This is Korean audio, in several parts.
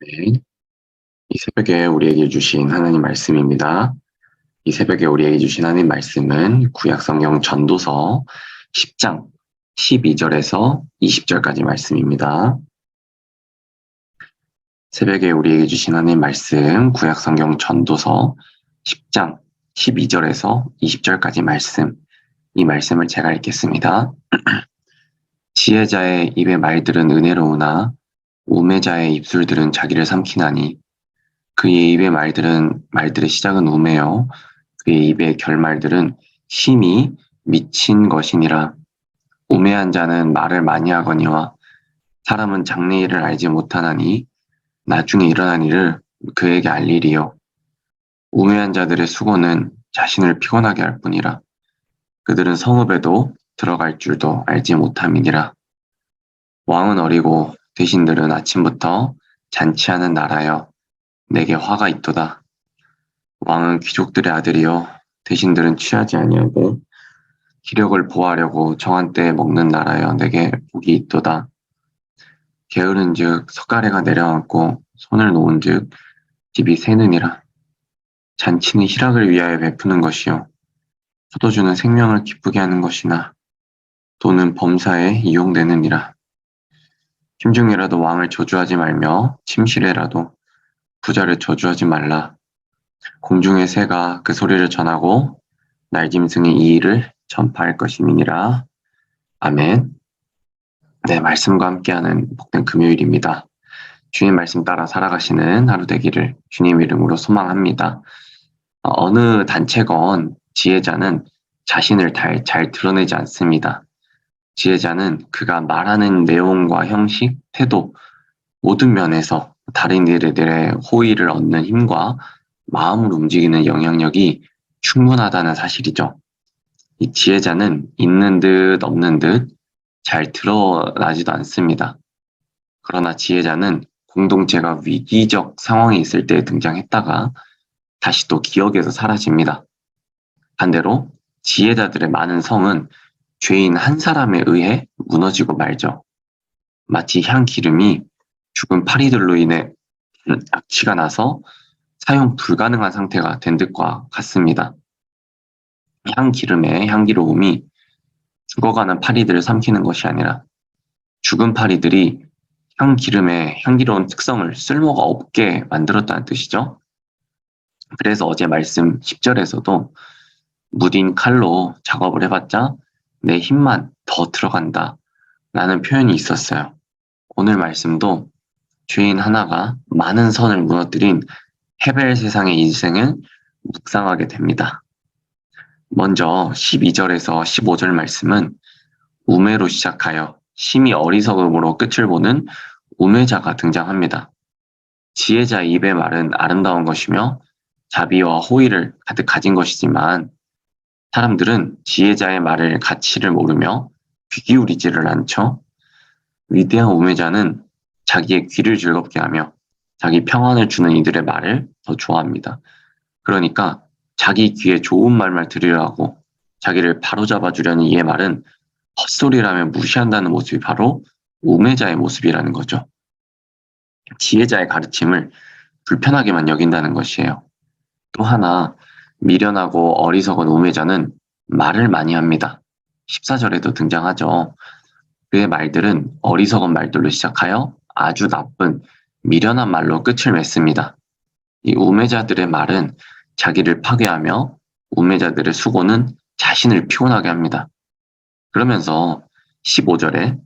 네. 이 새벽에 우리에게 주신 하나님 말씀입니다. 이 새벽에 우리에게 주신 하나님 말씀은 구약성경 전도서 10장 12절에서 20절까지 말씀입니다. 새벽에 우리에게 주신 하나님 말씀 구약성경 전도서 10장 12절에서 20절까지 말씀 이 말씀을 제가 읽겠습니다. 지혜자의 입의 말들은 은혜로우나 우매자의 입술들은 자기를 삼키나니 그의 입의 말들은 말들의 시작은 우매요. 그의 입의 결말들은 심히 미친 것이니라. 우매한 자는 말을 많이 하거니와 사람은 장래 일을 알지 못하나니 나중에 일어난 일을 그에게 알리리요. 우매한 자들의 수고는 자신을 피곤하게 할 뿐이라. 그들은 성읍에도 들어갈 줄도 알지 못함이니라. 왕은 어리고 대신들은 아침부터 잔치하는 나라여 내게 화가 있도다. 왕은 귀족들의 아들이요 대신들은 취하지 아니하고 기력을 보하려고 정한 때에 먹는 나라여 내게 복이 있도다. 게으른즉 석가래가 내려앉고 손을 놓은즉 집이 새느니라. 잔치는 희락을 위하여 베푸는 것이요 포도주는 생명을 기쁘게 하는 것이나 돈은 범사에 이용되느니라. 심중이라도 왕을 저주하지 말며 침실에라도 부자를 저주하지 말라. 공중의 새가 그 소리를 전하고 날짐승이 이 일을 전파할 것임이니라. 아멘. 네, 말씀과 함께하는 복된 금요일입니다. 주님 말씀 따라 살아가시는 하루 되기를 주님 이름으로 소망합니다. 어느 단체건 지혜자는 자신을 잘, 잘 드러내지 않습니다. 지혜자는 그가 말하는 내용과 형식, 태도 모든 면에서 다른 이들의 호의를 얻는 힘과 마음을 움직이는 영향력이 충분하다는 사실이죠. 이 지혜자는 있는 듯 없는 듯 잘 드러나지도 않습니다. 그러나 지혜자는 공동체가 위기적 상황에 있을 때 등장했다가 다시 또 기억에서 사라집니다. 반대로 지혜자들의 많은 성은 죄인 한 사람에 의해 무너지고 말죠. 마치 향 기름이 죽은 파리들로 인해 악취가 나서 사용 불가능한 상태가 된 듯과 같습니다. 향 기름의 향기로움이 죽어가는 파리들을 삼키는 것이 아니라 죽은 파리들이 향 기름의 향기로운 특성을 쓸모가 없게 만들었다는 뜻이죠. 그래서 어제 말씀 10절에서도 무딘 칼로 작업을 해봤자 내 힘만 더 들어간다 라는 표현이 있었어요. 오늘 말씀도 죄인 하나가 많은 선을 무너뜨린 헤벨 세상의 인생을 묵상하게 됩니다. 먼저 12절에서 15절 말씀은 우매로 시작하여 심히 어리석음으로 끝을 보는 우매자가 등장합니다. 지혜자의 입의 말은 아름다운 것이며 자비와 호의를 가득 가진 것이지만 사람들은 지혜자의 말을 가치를 모르며 귀 기울이지를 않죠. 위대한 우매자는 자기의 귀를 즐겁게 하며 자기 평안을 주는 이들의 말을 더 좋아합니다. 그러니까 자기 귀에 좋은 말만 들으려고 자기를 바로잡아 주려는 이의 말은 헛소리라며 무시한다는 모습이 바로 우매자의 모습이라는 거죠. 지혜자의 가르침을 불편하게만 여긴다는 것이에요. 또 하나 미련하고 어리석은 우매자는 말을 많이 합니다. 14절에도 등장하죠. 그의 말들은 어리석은 말들로 시작하여 아주 나쁜 미련한 말로 끝을 맺습니다. 이 우매자들의 말은 자기를 파괴하며 우매자들의 수고는 자신을 피곤하게 합니다. 그러면서 15절에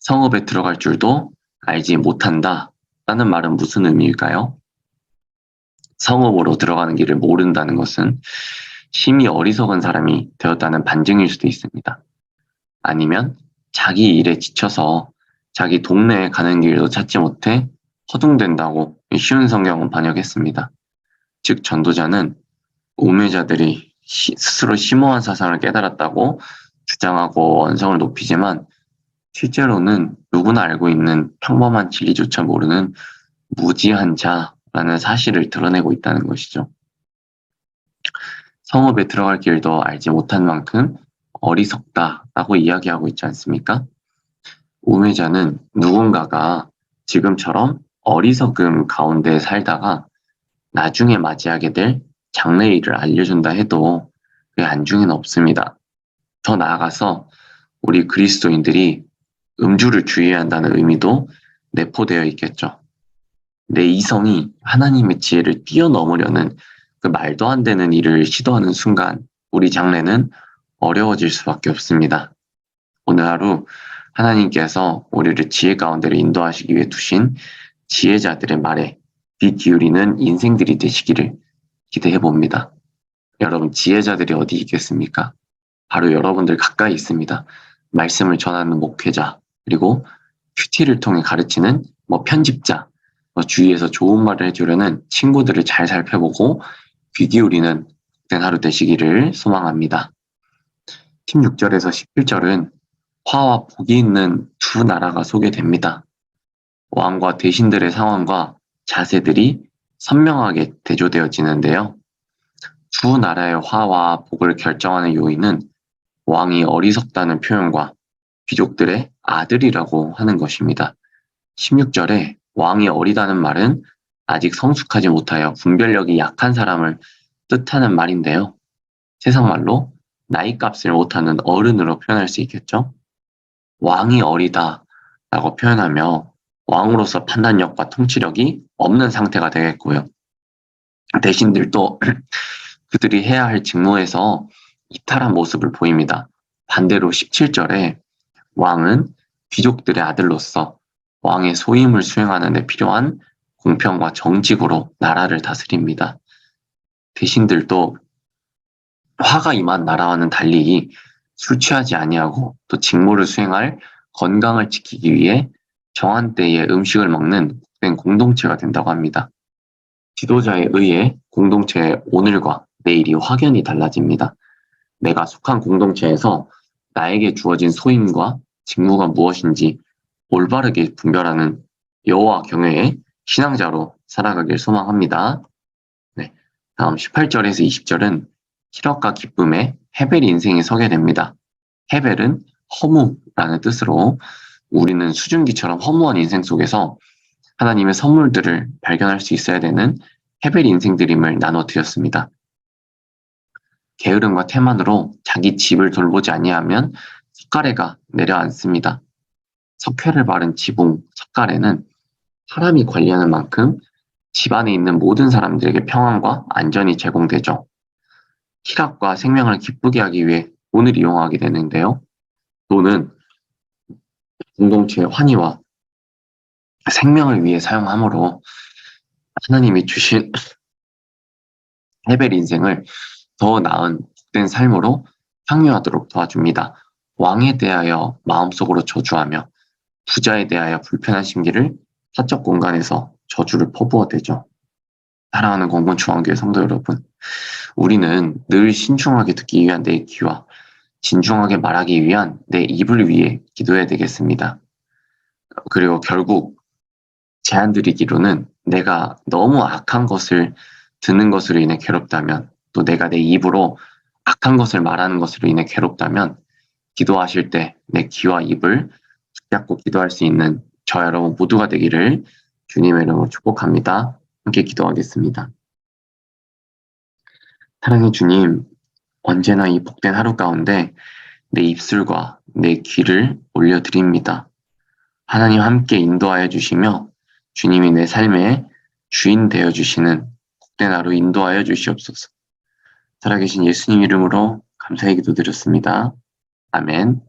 성읍에 들어갈 줄도 알지 못한다 라는 말은 무슨 의미일까요? 성읍으로 들어가는 길을 모른다는 것은 심히 어리석은 사람이 되었다는 반증일 수도 있습니다. 아니면 자기 일에 지쳐서 자기 동네에 가는 길도 찾지 못해 허둥댄다고 쉬운 성경은 번역했습니다. 즉 전도자는 우매자들이 스스로 심오한 사상을 깨달았다고 주장하고 원성을 높이지만 실제로는 누구나 알고 있는 평범한 진리조차 모르는 무지한 자 라는 사실을 드러내고 있다는 것이죠. 성읍에 들어갈 길도 알지 못한 만큼 어리석다라고 이야기하고 있지 않습니까? 우매자는 누군가가 지금처럼 어리석음 가운데 살다가 나중에 맞이하게 될 장래일을 알려준다 해도 그 안중에는 없습니다. 더 나아가서 우리 그리스도인들이 음주를 주의해야 한다는 의미도 내포되어 있겠죠. 내 이성이 하나님의 지혜를 뛰어넘으려는 그 말도 안 되는 일을 시도하는 순간 우리 장래는 어려워질 수밖에 없습니다. 오늘 하루 하나님께서 우리를 지혜 가운데로 인도하시기 위해 두신 지혜자들의 말에 귀 기울이는 인생들이 되시기를 기대해 봅니다. 여러분, 지혜자들이 어디 있겠습니까? 바로 여러분들 가까이 있습니다. 말씀을 전하는 목회자, 그리고 큐티를 통해 가르치는 뭐 편집자, 뭐 주위에서 좋은 말을 해주려는 친구들을 잘 살펴보고 귀 기울이는 된 하루 되시기를 소망합니다. 16절에서 17절은 화와 복이 있는 두 나라가 소개됩니다. 왕과 대신들의 상황과 자세들이 선명하게 대조되어지는데요. 두 나라의 화와 복을 결정하는 요인은 왕이 어리석다는 표현과 귀족들의 아들이라고 하는 것입니다. 16절에 왕이 어리다는 말은 아직 성숙하지 못하여 분별력이 약한 사람을 뜻하는 말인데요. 세상 말로 나이 값을 못하는 어른으로 표현할 수 있겠죠. 왕이 어리다 라고 표현하며 왕으로서 판단력과 통치력이 없는 상태가 되겠고요. 대신들도 그들이 해야 할 직무에서 이탈한 모습을 보입니다. 반대로 17절에 왕은 귀족들의 아들로서 왕의 소임을 수행하는 데 필요한 공평과 정직으로 나라를 다스립니다. 대신들도 화가 임한 나라와는 달리 술 취하지 아니하고 또 직무를 수행할 건강을 지키기 위해 정한 때에 음식을 먹는 복된 공동체가 된다고 합니다. 지도자에 의해 공동체의 오늘과 내일이 확연히 달라집니다. 내가 속한 공동체에서 나에게 주어진 소임과 직무가 무엇인지 올바르게 분별하는 여호와 경외의 신앙자로 살아가길 소망합니다. 네, 다음 18절에서 20절은 희락과 기쁨의 헤벨 인생이 소개됩니다. 헤벨은 허무라는 뜻으로 우리는 수증기처럼 허무한 인생 속에서 하나님의 선물들을 발견할 수 있어야 되는 헤벨 인생들임을 나눠 드렸습니다. 게으름과 태만으로 자기 집을 돌보지 아니하면 석가래가 내려앉습니다. 석회를 바른 지붕, 석가래는 사람이 관리하는 만큼 집 안에 있는 모든 사람들에게 평안과 안전이 제공되죠. 희락과 생명을 기쁘게 하기 위해 돈을 이용하게 되는데요. 돈은 공동체의 환희와 생명을 위해 사용하므로 하나님이 주신 헤벨 인생을 더 나은 복된 삶으로 향유하도록 도와줍니다. 왕에 대하여 마음속으로 저주하며 부자에 대하여 불편한 심기를 사적 공간에서 저주를 퍼부어대죠. 사랑하는 공군 중앙교회 성도 여러분, 우리는 늘 신중하게 듣기 위한 내 귀와 진중하게 말하기 위한 내 입을 위해 기도해야 되겠습니다. 그리고 결국 제안 드리기로는 내가 너무 악한 것을 듣는 것으로 인해 괴롭다면 또 내가 내 입으로 악한 것을 말하는 것으로 인해 괴롭다면 기도하실 때 내 귀와 입을 붙잡고 기도할 수 있는 저 여러분 모두가 되기를 주님의 이름으로 축복합니다. 함께 기도하겠습니다. 사랑의 주님, 언제나 이 복된 하루 가운데 내 입술과 내 귀를 올려드립니다. 하나님 함께 인도하여 주시며 주님이 내 삶의 주인 되어 주시는 복된 하루 인도하여 주시옵소서. 살아계신 예수님 이름으로 감사의 기도 드렸습니다. 아멘.